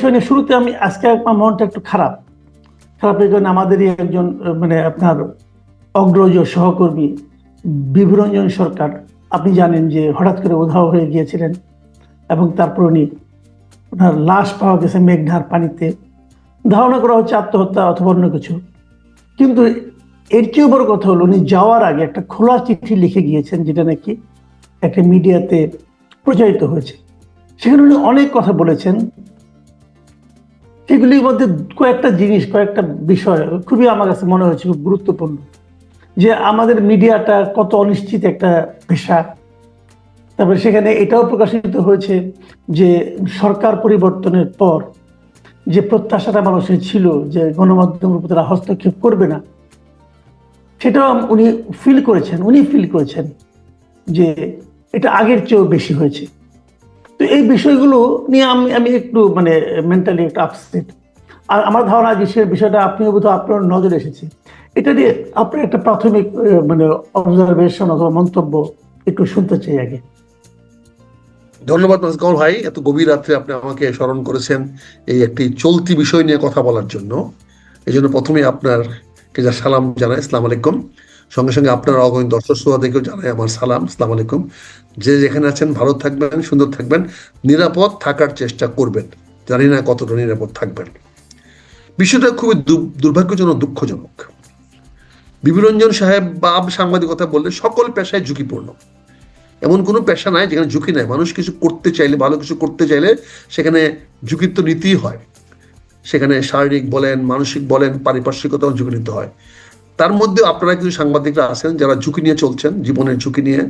বিষয় শুরুতে আমি আজকে আমার মনটা একটু খারাপ। খারাপ এই কারণে আমাদেরই একজন মানে আপনার অগ্রজ সহকর্মী বিভরঞ্জন সরকার, আপনি জানেন যে হঠাৎ করে উধাও হয়ে গিয়েছিলেন এবং তারপর উনি ওনার লাশ পাওয়া গেছে মেঘনার পানিতে। ধারণা করা হচ্ছে আত্মহত্যা অথবা অন্য কিছু। কিন্তু এর চেয়েও বড় কথা হলো উনি যাওয়ার আগে একটা খোলা চিঠি লিখে গিয়েছেন, যেটা নাকি একটা মিডিয়াতে প্রচারিত হয়েছে। সেখানে উনি অনেক কথা বলেছেন। সেগুলির মধ্যে কয়েকটা জিনিস, কয়েকটা বিষয় খুবই আমার কাছে মনে হয়েছে খুব গুরুত্বপূর্ণ। যে আমাদের মিডিয়াটা কত অনিশ্চিত একটা পেশা। তারপরে সেখানে এটাও প্রকাশিত হয়েছে যে সরকার পরিবর্তনের পর যে প্রত্যাশাটা মানুষের ছিল যে গণমাধ্যমের উপর তারা হস্তক্ষেপ করবে না, সেটাও উনি ফিল করেছেন, উনি ফিল করেছেন যে এটা আগের চেয়েও বেশি হয়েছে। এই বিষয়গুলো নিয়ে আমি আমি একটু মানে মেন্টালি একটু আপসেট আর আমার ধারণা যে সে বিষয়টা আপনিও বোধহয় আপনার নজরে এসেছে। এটা নিয়ে আপনার একটা প্রাথমিক মানে অবজারভেশন অথবা মন্তব্য একটু শুনতে চাই আগে। ধন্যবাদ কামাল ভাই, এত গভীর রাত্রে আপনি আমাকে স্মরণ করেছেন এই একটি চলতি বিষয় নিয়ে কথা বলার জন্য। এই জন্য প্রথমে আপনার সালাম জানাই, আসসালাম আলাইকুম। সঙ্গে সঙ্গে আপনার অগণিত দর্শক শ্রোতাদেরকেও জানাই আমার সালাম, আসসালাম আলাইকুম। যে যেখানে আছেন ভালো থাকবেন, সুন্দর থাকবেন, নিরাপদ থাকার চেষ্টা করবেন। জানি না কতটা নিরাপদ থাকবেন। বিষয়টা খুবই দুর্ভাগ্যজনক, দুঃখজনক। বিবিরঞ্জন সাহেব বা সাংবাদিকতা বললে সকল পেশায় ঝুঁকিপূর্ণ। এমন কোনো পেশা নাই যেখানে ঝুঁকি নাই। মানুষ কিছু করতে চাইলে, ভালো কিছু করতে চাইলে সেখানে ঝুঁকি তো নিতেই হয়। সেখানে শারীরিক বলেন, মানসিক বলেন, পারিপার্শ্বিকতাও ঝুঁকি নিতে হয়। তার মধ্যে আপনারা কিছু সাংবাদিকরা আছেন যারা ঝুঁকি নিয়ে চলছেন, জীবনের ঝুঁকি নিয়ে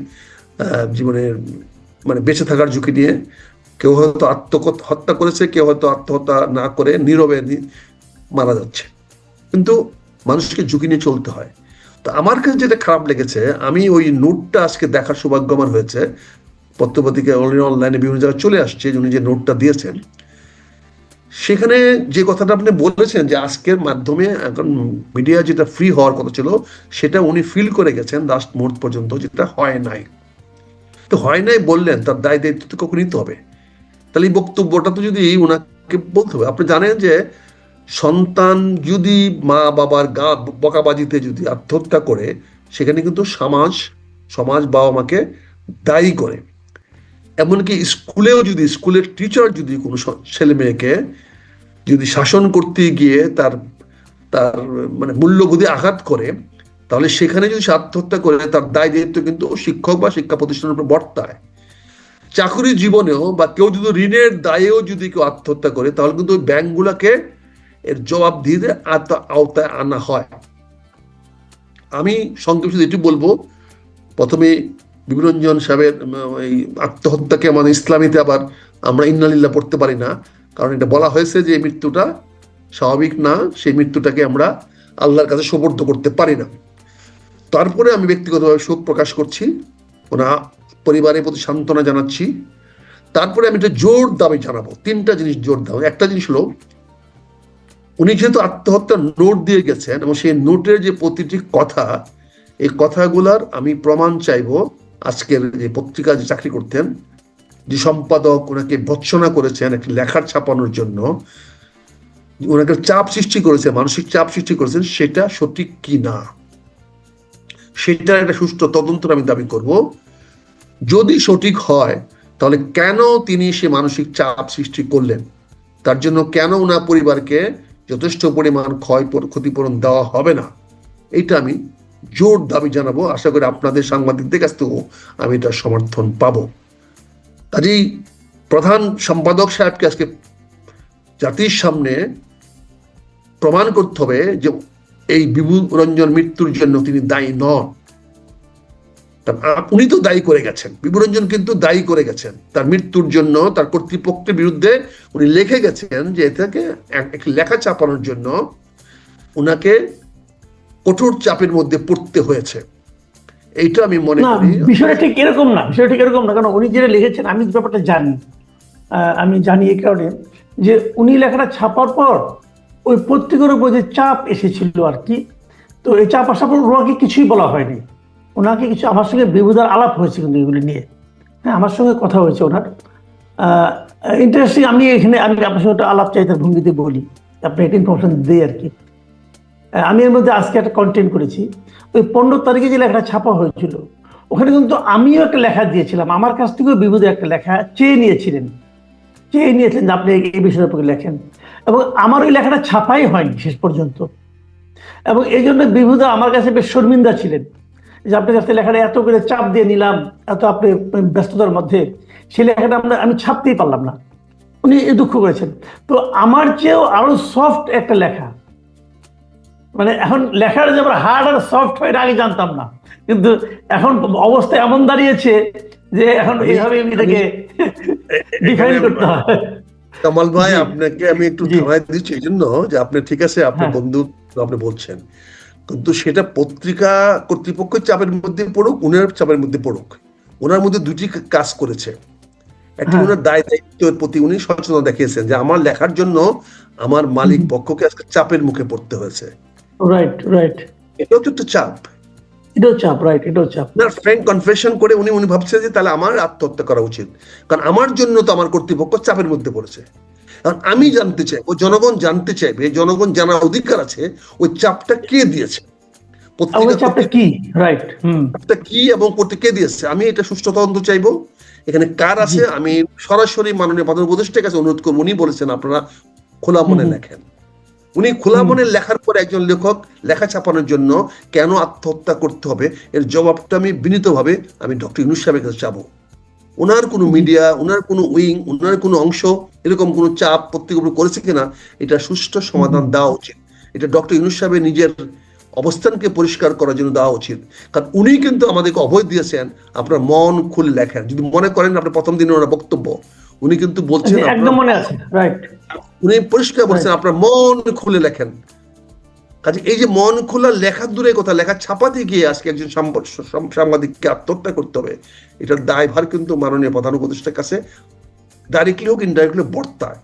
জীবনের মানে বেঁচে থাকার ঝুঁকি নিয়ে। কেউ হয়তো আত্মহত্যা করেছে, কেউ হয়তো আত্মহত্যা না করে নীরবে মারা যাচ্ছে। কিন্তু মানুষকে ঝুঁকি নিয়ে চলতে হয়। তো আমার কাছে যেটা খারাপ লেগেছে, আমি ওই নোটটা আজকে দেখার সৌভাগ্য আমার হয়েছে। পত্রপত্রিকা অনলাইনে বিভিন্ন জায়গায় চলে আসছে উনি যে নোটটা দিয়েছেন সেখানে যে কথাটা আপনি বলেছেন যে আজকের মাধ্যমে এখন মিডিয়া যেটা ফ্রি হওয়ার কথা ছিল, সেটা উনি ফিল করে গেছেন লাস্ট মুহূর্ত পর্যন্ত যেটা হয় নাই। তো হয় নাই বললেন, তার দায় দায়িত্ব তো কখন নিতে হবে। তাহলে এই বক্তব্যটা তো যদি ওনাকে বলতে হবে, আপনি জানেন যে সন্তান যদি মা বাবার গা বকাবাজিতে যদি আত্মহত্যা করে, সেখানে কিন্তু সমাজ সমাজ বাবা মাকে দায়ী করে। এমনকি স্কুলেও যদি, স্কুলের টিচার যদি কোনো ছেলে মেয়েকে যদি শাসন করতে গিয়ে তার তার মানে মূল্যবোধে আঘাত করে, তাহলে সেখানে যদি আত্মহত্যা করে, তার দায় দায়িত্ব কিন্তু শিক্ষক বা শিক্ষা প্রতিষ্ঠানের উপর বর্তায়। চাকরি জীবনেও বা কেউ যদি ঋণের দায়েও যদি কেউ আত্মহত্যা করে, তাহলে কিন্তু ওই ব্যাংকগুলোকে এর জবাব দিয়ে আওতা- আওতায় আনা হয়। আমি সংক্ষেপে শুধু এটি বলব, প্রথমে বিবরঞ্জন সাহেবের এই আত্মহত্যাকে আমাদের ইসলামীতে আবার আমরা ইন্নালিল্লা পড়তে পারি না। কারণ এটা বলা হয়েছে যে মৃত্যুটা স্বাভাবিক না, সেই মৃত্যুটাকে আমরা আল্লাহর কাছে সোপর্দ করতে পারি না। তারপরে আমি ব্যক্তিগতভাবে শোক প্রকাশ করছি, ওনা পরিবারের প্রতি সান্ত্বনা জানাচ্ছি। তারপরে আমি একটা জোর দাবি জানাব, তিনটা জিনিস জোর দাবি। একটা জিনিস হলো, উনি যেহেতু আত্মহত্যার নোট দিয়ে গেছেন, এবং সেই নোটের যে প্রতিটি কথা, এই কথাগুলার আমি প্রমাণ চাইব আজকের যে পত্রিকা যে চাকরি করতেন, যে সম্পাদক ওনাকে ভৎসনা করেছেন একটি লেখার ছাপানোর জন্য, ওনাকে চাপ সৃষ্টি করেছে মানসিক চাপ সৃষ্টি করেছেন, সেটা সঠিক কি না? সেটা একটা সুষ্ঠু তদন্ত আমি দাবি করব। যদি সঠিক হয়, তাহলে কেন তিনি সে মানসিক চাপ সৃষ্টি করলেন? তার জন্য কেন ওনার পরিবারকে যথেষ্ট পরিমাণ ক্ষয় ক্ষতিপূরণ দেওয়া হবে না? এইটা আমি জোর দাবি জানাব, আশা করি আপনাদের সাংবাদিকদের কাছ থেকেও আমি এটার সমর্থন পাবো। কাজেই প্রধান সম্পাদক সাহেবকে আজকে জাতির সামনে প্রমাণ করতে হবে যে এই বিভু রঞ্জন মৃত্যুর জন্য তিনি দায়ী নন। উনি তো দায়ী করে গেছেন। বিভুরঞ্জন কিন্তু দায়ী করে গেছেন। তার মৃত্যুর জন্য, তার কর্তৃপক্ষের বিরুদ্ধে উনি লিখে গেছেন যে এটাকে লেখা চাপানোর জন্য উনাকে কঠোর চাপের মধ্যে পড়তে হয়েছে। এইটা আমি মনে করি বিষয়টা ঠিক এরকম না বিষয়টা ঠিক এরকম না কারণ উনি যেটা লিখেছেন আমি ব্যাপারটা জানি। আমি জানি এই কারণে যে উনি লেখাটা ছাপার পর ওই পত্রিকার উপর যে চাপ এসেছিল আর কি তো এই চাপ আসার পর ওনাকে কিছুই বলা হয়নি। ওনাকে কিছু আমার সঙ্গে বিভুদার আলাপ হয়েছে কিন্তু এগুলি নিয়ে। হ্যাঁ আমার সঙ্গে কথা হয়েছে ওনার। আহ, ইন্টারেস্টিং আমি এখানে আমি আপনার সঙ্গে একটা আলাপ চাইতার ভঙ্গিতে বলি। আপনি একটা ইনফরমেশন দিই আর কি। আমি এর মধ্যে আজকে একটা কন্টেন্ট করেছি। ওই পনেরো তারিখে যে লেখাটা ছাপা হয়েছিল, ওখানে কিন্তু আমিও একটা লেখা দিয়েছিলাম। আমার কাছ থেকেও বিভূতি একটা লেখা চেয়ে নিয়েছিলেন। চেয়ে নিয়েছিলেন যে আপনি এই বিষয়ের উপরে লেখেন। এবং আমার ওই লেখাটা ছাপাই হয়নি শেষ পর্যন্ত। এবং এই জন্য বিভূদা আমার কাছে বেশ শর্মিন্দা ছিলেন। যে আপনার কাছে লেখাটা এত করে চাপ দিয়ে নিলাম, এত আপনি ব্যস্ততার মধ্যে, সেই লেখাটা আমরা, আমি ছাপতেই পারলাম না। উনি দুঃখ করেছেন। তো আমার চেয়েও আরও সফট একটা লেখা। মানে এখন লেখার যে আবার হার্ড আর সফট হয় আগে জানতাম না। কিন্তু এখন অবস্থা এমন দাঁড়িয়েছে যে এখন এইভাবে এটাকে ডিফাইন করতে হয়। কামাল ভাই আপনাকে আমি একটু। থামাই দিচ্ছি এই জন্য যে আপনি ঠিক আছে আপনার হ্যাঁ। বন্ধু আপনি বলছেন। কিন্তু সেটা পত্রিকা কর্তৃপক্ষের চাপের মধ্যে পড়ুক উনার চাপের মধ্যে পড়ুক। ওনার মধ্যে দুটি কাজ করেছে। একটি। ওনার দায় দায়িত্বের প্রতি উনি সচেতনতা দেখিয়েছেন যে আমার লেখার জন্য আমার মালিক পক্ষকে আজকে চাপের মুখে পড়তে হয়েছে। রাইট রাইট এটাও তো একটা চাপ। এটাও চাপ রাইট এটাও চাপ। আপনার ফ্র্যাঙ্ক কনফেশন করে উনি উনি ভাবছে যে তাহলে আমার আত্মহত্যা করা উচিত। কারণ আমার জন্য তো আমার কর্তৃপক্ষ চাপের মধ্যে পড়েছে। কারণ আমি জানতে চাই ও জনগণ জানতে চাইবে জনগণ জানার অধিকার আছে ওই চাপটা কে দিয়েছে? চাপটা কি? রাইট হুম। চাপটা কি এবং করতে কে দিয়েছে আমি এটা সুষ্ঠু তদন্ত চাইব। এখানে কার আছে? আমি সরাসরি মাননীয় প্রধান উপদেষ্টার কাছে অনুরোধ করব। উনি বলেছেন আপনারা খোলা মনে হুম। উনি খোলা মনে লেখার পর একজন লেখক লেখা ছাপানোর জন্য কেন আত্মহত্যা করতে হবে? এর জবাবটা আমি বিনীতভাবে আমি ডক্টর ইউনুস সাহেবের কাছে চাবো। ওনার কোনো মিডিয়া ওনার কোনো উইং ওনার কোনো অংশ এরকম কোনো চাপ পত্রিকার উপর করেছে কিনা এটা সুষ্ঠু সমাধান দেওয়া উচিত। এটা ডক্টর ইউনুস সাহেবের নিজের অবস্থানকে পরিষ্কার করার জন্য দেওয়া উচিত। কারণ উনি কিন্তু আমাদেরকে অভয় দিয়েছেন আপনার মন খুলে লেখেন। যদি মনে করেন আপনার প্রথম দিনের ওনার বক্তব্য উনি কিন্তু বলছেন একদম মনে আছে রাইট উনি পরিষ্কার বলছেন আপনার মন খুলে লেখেন। কাজে এই যে মন খোলা লেখার দূরে কথা লেখা ছাপাতে গিয়ে আজকে একজন সাংবাদিককে আত্মহত্যা করতে হবে এটার দায়ভার কিন্তু মাননীয় প্রধান উপদেষ্টার কাছে। ডাইরেক্টলি হোক ইনডাইরেক্টলি বর্তায়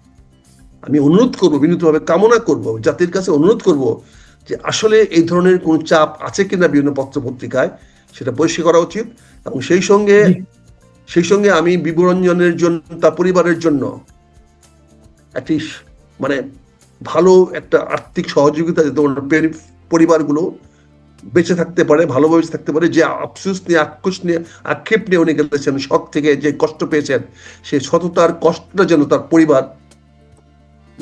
আমি অনুরোধ করব বিনীতভাবে কামনা করব জাতির কাছে অনুরোধ করব যে আসলে এই ধরনের কোন চাপ আছে কিনা বিভিন্ন পত্র পত্রিকায় সেটা পরিষ্কার করা উচিত এবং সেই সঙ্গে। সেই সঙ্গে আমি বিবরঞ্জনের জন্য, তার পরিবারের জন্য একটি মানে ভালো একটা আর্থিক সহযোগিতা যাতে ওনার পরিবারগুলো বেঁচে থাকতে পারে ভালোভাবে থাকতে পারে, যে আফসুস নিয়ে আক্ষুষ নিয়ে, আক্ষেপ নিয়ে উনি গেলেছেন, শখ থেকে যে কষ্ট পেয়েছেন সেই সততার কষ্টটা যেন তার পরিবার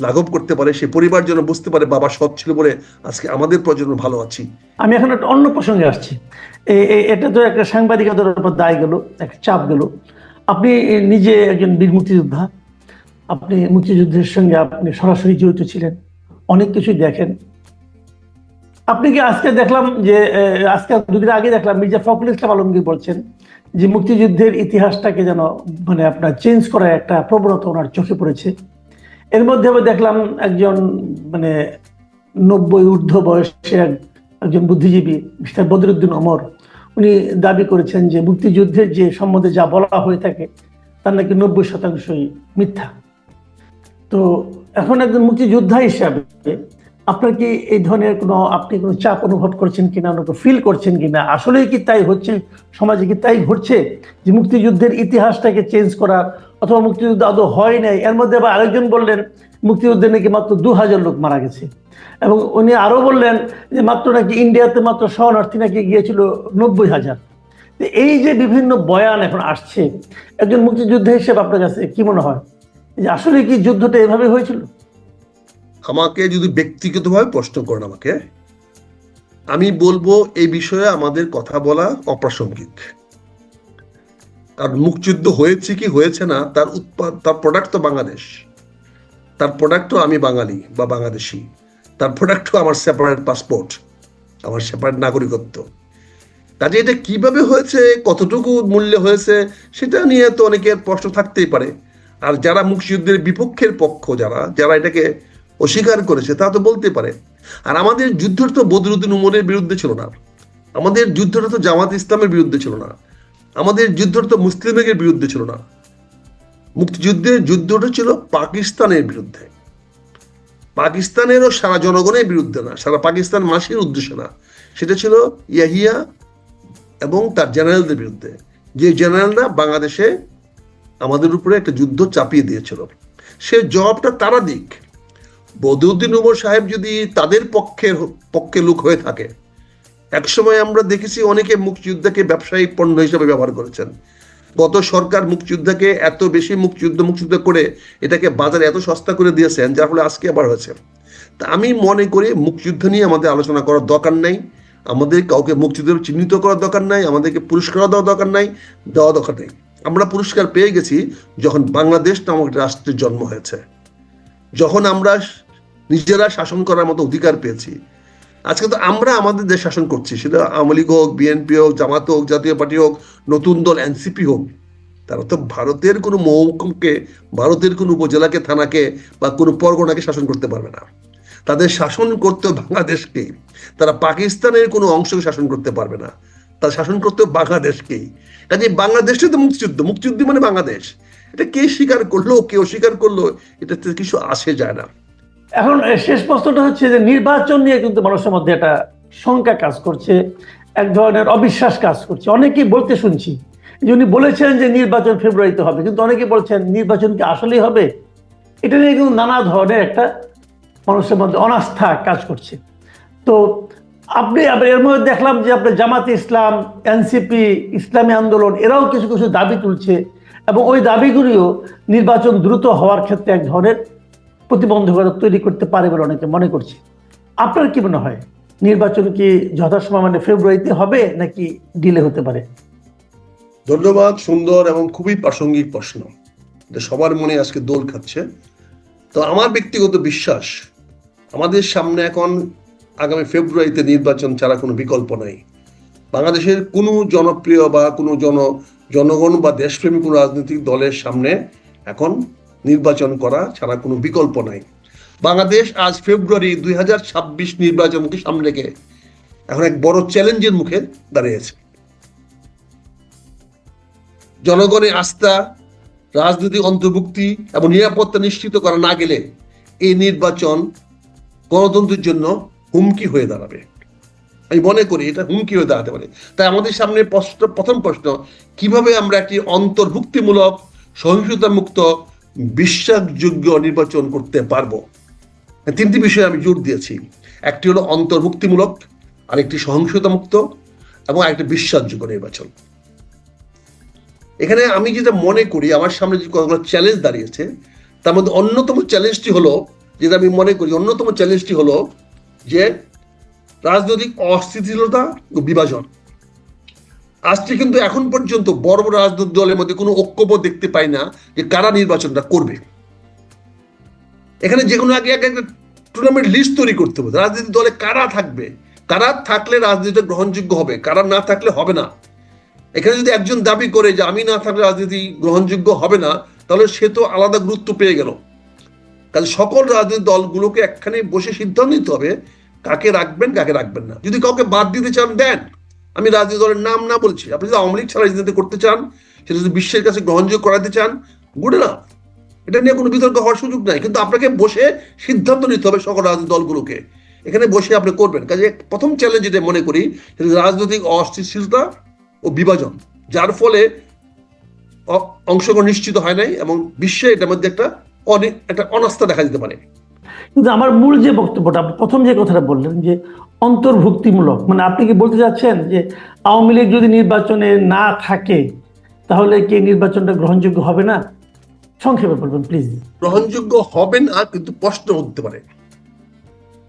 লাঘব করতে পারে সে পরিবার যেন বুঝতে পারে বাবা সৎ ছিল বলে আজকে আমাদের প্রজন্ম ভালো আছি। আমি এখন একটা অন্য প্রসঙ্গে আসছি। এটা তো একটা সাংবাদিকতার উপর দায় গেল, একটা চাপ গেল। আপনি নিজে একজন বীর মুক্তিযোদ্ধা, আপনি মুক্তিযুদ্ধের সঙ্গে আপনি সরাসরি জড়িত ছিলেন, অনেক কিছুই দেখেন। আপনি কি আজকে দেখলাম যে আজকে দুদিন আগে দেখলাম মির্জা ফখরুল ইসলাম আলমগীর বলছেন যে মুক্তিযুদ্ধের ইতিহাসটাকে যেন মানে আপনার চেঞ্জ করার একটা প্রবণতা ওনার চোখে পড়েছে। এর মধ্যে আবার দেখলাম একজন মানে নব্বই ঊর্ধ্ব বয়সে একজন বুদ্ধিজীবী, মিস্টার বদরুদ্দিন অমর উনি দাবি করেছেন যে মুক্তিযুদ্ধের যে সম্বন্ধে যা বলা হয়ে থাকে, তার নাকি নব্বই শতাংশই মিথ্যা। তো এখন একজন মুক্তিযোদ্ধা হিসাবে আপনার কি এই ধরনের কোনো, আপনি কোনো চাপ অনুভব করছেন কিনা ফিল করছেন কিনা? আসলেই কি তাই হচ্ছে? সমাজে কি তাই ঘটছে? যে মুক্তিযুদ্ধের ইতিহাসটাকে চেঞ্জ করা অথবা মুক্তিযুদ্ধ আদৌ হয় নাই, এর মধ্যে আবার আরেকজন বললেন, মুক্তিযুদ্ধে নাকি মাত্র দু হাজার লোক মারা গেছে। এবং উনি আরও বললেন যে মাত্র নাকি ইন্ডিয়াতে মাত্র শরণার্থী নাকি গিয়েছিল নব্বই হাজার। এই যে বিভিন্ন বয়ান এখন আসছে, একজন মুক্তিযুদ্ধ হিসেবে আপনার কাছে কি মনে হয়? যে আসলে কি যুদ্ধটা এভাবে হয়েছিল? আমাকে যদি ব্যক্তিগতভাবে প্রশ্ন করেন আমাকে, আমি বলব এই বিষয়ে আমাদের কথা বলা অপ্রাসঙ্গিক। কারণ মুক্তিযুদ্ধ হয়েছে কি হয়েছে না, তার উৎপাদ তার প্রোডাক্ট তো বাংলাদেশ। তার প্রোডাক্টও আমি বাঙালি বা বাংলাদেশি। তার প্রোডাক্টও আমার সেপারেট পাসপোর্ট আমার সেপারেট নাগরিকত্ব। কাজে এটা কীভাবে হয়েছে, কতটুকু মূল্যে হয়েছে, সেটা নিয়ে তো অনেকের প্রশ্ন থাকতেই পারে। আর যারা মুক্তিযুদ্ধের বিপক্ষের পক্ষ যারা যারা এটাকে অস্বীকার করেছে, তা তো বলতে পারে। আর আমাদের যুদ্ধটা তো বদরুদ্দিন উমরের বিরুদ্ধে ছিল না। আমাদের যুদ্ধটা তো জামাত ইসলামের বিরুদ্ধে ছিল না। আমাদের যুদ্ধটা তো মুসলিম লীগের বিরুদ্ধে ছিল না। মুক্তিযুদ্ধের যুদ্ধটা ছিল পাকিস্তানের বিরুদ্ধে। পাকিস্তানেরও সারা জনগণের বিরুদ্ধে না, সারা পাকিস্তান মাসির উদ্দেশ্যে না। সেটা ছিল ইয়াহিয়া এবং তার জেনারেলদের বিরুদ্ধে। যে জেনারেলরা বাংলাদেশে আমাদের উপরে একটা যুদ্ধ চাপিয়ে দিয়েছিল। সে জবাবটা তারা দিক। বদিউদ্দিন উমর সাহেব যদি তাদের পক্ষের পক্ষে লোক হয়ে থাকে, একসময় আমরা দেখেছি অনেকে মুক্তিযোদ্ধাকে ব্যবসায়িক পণ্য হিসেবে ব্যবহার করেছেন। গত সরকার মুক্তিযোদ্ধাকে এত বেশি মুক্তিযুদ্ধ মুক্তিযুদ্ধ করে এটাকে বাজারে এত সস্তা করে দিয়েছেন, যার ফলে আজকে আবার হয়েছে। তা আমি মনে করি মুক্তিযুদ্ধ নিয়ে আমাদের আলোচনা করার দরকার নেই, আমাদের কাউকে মুক্তিযুদ্ধ চিহ্নিত করার দরকার নাই, আমাদেরকে পুরস্কার দেওয়ার দরকার নাই, দেওয়া দরকার নেই। আমরা পুরস্কার পেয়ে গেছি যখন বাংলাদেশ নামক রাষ্ট্রের জন্ম হয়েছে। যখন আমরা নিজেরা শাসন করার মতো অধিকার পেয়েছি। আজকে তো আমরা আমাদের দেশ শাসন করছি, সেটা আওয়ামী লীগ হোক, বিএনপি হোক, জামাত হোক, জাতীয় পার্টি হোক, নতুন দল, এনসিপি হোক, তারা তো ভারতের কোনো মহকুমকে, ভারতের কোনো উপজেলাকে, থানাকে বা কোনো পরগনাকে শাসন করতে পারবে না। তাদের শাসন করতে বাংলাদেশকে, তারা পাকিস্তানের কোনো অংশকে শাসন করতে পারবে না। তারা শাসন করতে বাংলাদেশকেই। কাজে বাংলাদেশটা তো মুক্তিযুদ্ধ। মুক্তিযুদ্ধ মানে বাংলাদেশ। এটা কে স্বীকার করল, কে অস্বীকার করল এটাতে কিছু আসে যায় না। এখন শেষ প্রশ্নটা হচ্ছে যে নির্বাচন নিয়ে কিন্তু মানুষের মধ্যে একটা শঙ্কা কাজ করছে, এক ধরনের অবিশ্বাস কাজ করছে। অনেকেই বলতে শুনছি, যে উনি বলেছেন যে নির্বাচন ফেব্রুয়ারিতে হবে, কিন্তু অনেকে বলছেন নির্বাচন কি আসলেই হবে? এটা নিয়ে কিন্তু নানা ধরনের একটা মানুষের মধ্যে অনাস্থা কাজ করছে। তো আপনি এর মধ্যে দেখলাম যে আপনার জামাতে ইসলাম, এনসিপি, ইসলামী আন্দোলন, এরাও কিছু কিছু দাবি তুলছে এবং ওই দাবিগুলিও নির্বাচন দ্রুত হওয়ার ক্ষেত্রে এক ধরনের প্রতিবন্ধকতা তৈরি করতে পারে বলে অনেকে মনে করছে। আপনার কি মনে হয়? নির্বাচন কি যথাসময় মানে ফেব্রুয়ারিতে হবে নাকি ডিলে হতে পারে? ধন্যবাদ, সুন্দর এবং খুবই প্রাসঙ্গিক প্রশ্ন। সবার মনে আজকে দোল খাচ্ছে। তো আমার ব্যক্তিগত বিশ্বাস, আমাদের সামনে এখন আগামী ফেব্রুয়ারিতে নির্বাচন ছাড়া কোনো বিকল্প নাই। বাংলাদেশের কোনো জনপ্রিয় বা কোনো জন, জনগণ বা দেশপ্রেমী কোনো রাজনৈতিক দলের সামনে এখন নির্বাচন করা ছাড়া কোনো বিকল্প নাই। বাংলাদেশ আজ ফেব্রুয়ারি দুই হাজার ছাব্বিশ নির্বাচনকে সামনে রেখে এখন এক বড় চ্যালেঞ্জের মুখে দাঁড়িয়েছে। জনগণের আস্থা, রাজনৈতিক অন্তর্ভুক্তি এবং নিরাপত্তা নিশ্চিত করা না গেলে এই নির্বাচন গণতন্ত্রের জন্য হুমকি হয়ে দাঁড়াবে। আমি মনে করি এটা হুমকি হয়ে দাঁড়াতে পারে। তাই আমাদের সামনে প্রশ্ন প্রথম প্রশ্ন, কীভাবে আমরা একটি অন্তর্ভুক্তিমূলক সহিংসতা মুক্ত বিশ্বাসযোগ্য নির্বাচন করতে পারব। তিনটি বিষয়ে আমি জোর দিয়েছি। একটি হলো অন্তর্ভুক্তিমূলক, আরেকটি সহিংসতা মুক্ত এবং আরেকটি বিশ্বাসযোগ্য নির্বাচন। এখানে আমি যেটা মনে করি, আমার সামনে যে কতগুলো চ্যালেঞ্জ দাঁড়িয়েছে, তার মধ্যে অন্যতম চ্যালেঞ্জটি হলো, যেটা আমি মনে করি, অন্যতম চ্যালেঞ্জটি হলো যে রাজনৈতিক অস্থিতিশীলতা ও বিভাজন। আজকে কিন্তু এখন পর্যন্ত বড় বড় রাজনৈতিক দলের মধ্যে কোনো ঐক্যবোধ দেখতে পাই না যে কারা নির্বাচনটা করবে। এখানে যে কোনো আগে আগে একটা টুর্নামেন্ট লিস্ট তৈরি করতে হবে। রাজনৈতিক দলে কারা থাকবে? কারা থাকলে রাজনীতিটা গ্রহণযোগ্য হবে? কারা না থাকলে হবে না? এখানে যদি একজন দাবি করে যে আমি না থাকলে রাজনীতি গ্রহণযোগ্য হবে না, তাহলে সে তো আলাদা গুরুত্ব পেয়ে গেল। কাজে সকল রাজনৈতিক দলগুলোকে একখানে বসে সিদ্ধান্ত নিতে হবে কাকে রাখবেন কাকে রাখবেন না। যদি কাউকে বাদ দিতে চান, দেন। আমি রাজনৈতিক দলের নাম না বলছি। আপনি যদি আওয়ামী লীগ ছাড়া রাজনীতি করতে চান, সেটা যদি বিশ্বের কাছে গ্রহণযোগ্য করাতে চান গুড না এটা নিয়ে কোনো বিতর্ক হওয়ার সুযোগ নাই। কিন্তু আপনাকে বসে সিদ্ধান্ত নিতে হবে সকল রাজনৈতিক দলগুলোকে। এখানে বসে আপনি করবেন। কাজে প্রথম চ্যালেঞ্জ যেটা মনে করি, সেটা রাজনৈতিক অস্থিতিশীলতা ও বিভাজন। যার ফলে অংশগ্রহণ নিশ্চিত হয় নাই এবং বিশ্বে এটার মধ্যে একটা অনেক একটা অনাস্থা দেখা যেতে পারে। কিন্তু আমার মূল যে বক্তব্যটা প্রথম যে কথাটা বললেন যে অন্তর্ভুক্তিমূলক মানে আপনি কি বলতে চাচ্ছেন যে আওয়ামী লীগ যদি নির্বাচনে না থাকে তাহলে কি নির্বাচনটা গ্রহণযোগ্য হবে না? সংক্ষেপে বলবেন প্লিজ গ্রহণযোগ্য হবে না কিন্তু প্রশ্ন উঠতে পারে।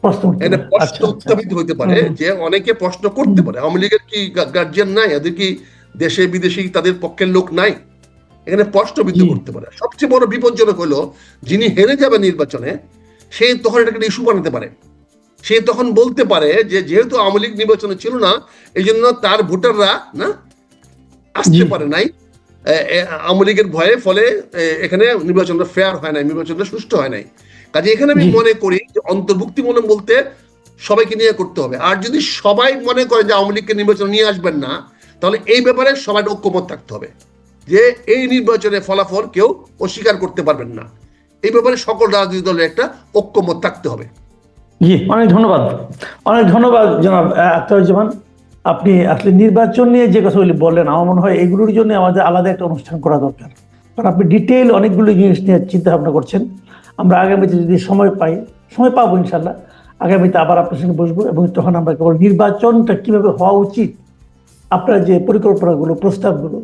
প্রশ্ন আচ্ছা, আচ্ছা। উত্থাপিত হতে পারে যে অনেকে প্রশ্ন করতে পারে আওয়ামী লীগের কি গার্জিয়ান নাই? এদের কি দেশে বিদেশি তাদের পক্ষের লোক নাই? এখানে প্রশ্নবিদ্ধ। করতে পারে। সবচেয়ে বড় বিপজ্জনক হলো যিনি হেরে যাবে নির্বাচনে সে তখন এটাকে ইস্যু বানাতে পারে। সে তখন বলতে পারে যে যেহেতু আওয়ামী লীগ নির্বাচনে ছিল না এই জন্য তার ভোটাররা না আসতে পারে নাই। আওয়ামী লীগের ভয়ে ফলে এখানে নির্বাচনটা ফেয়ার হয় নাই নির্বাচনটা সুষ্ঠু হয় নাই। কাজে এখানে আমি মনে করি যে অন্তর্ভুক্তিমূলক বলতে সবাইকে নিয়ে করতে হবে। আর যদি সবাই মনে করে যে আওয়ামী লীগকে নির্বাচন নিয়ে আসবেন না তাহলে এই ব্যাপারে সবাই ঐক্যমত থাকতে হবে। যে এই নির্বাচনের ফলাফল কেউ অস্বীকার করতে পারবেন না। এই ব্যাপারে সকল রাজনৈতিক দলের একটা ঐক্যমত থাকতে হবে। জি, অনেক ধন্যবাদ। অনেক ধন্যবাদ, জনাব আখতারুজ্জামান আপনি আসলে নির্বাচন নিয়ে যে কথাগুলি বললেন, আমার মনে হয় এগুলোর জন্য আমাদের আলাদা একটা অনুষ্ঠান করা দরকার। কারণ আপনি ডিটেইল অনেকগুলো জিনিস নিয়ে চিন্তা ভাবনা করছেন। আমরা আগামীতে যদি সময় পাই, সময় পাবো ইনশাল্লাহ আগামীতে আবার আপনার সঙ্গে বসবো এবং তখন আমরা কেবল নির্বাচনটা কীভাবে হওয়া উচিত, আপনার যে পরিকল্পনাগুলো, প্রস্তাবগুলো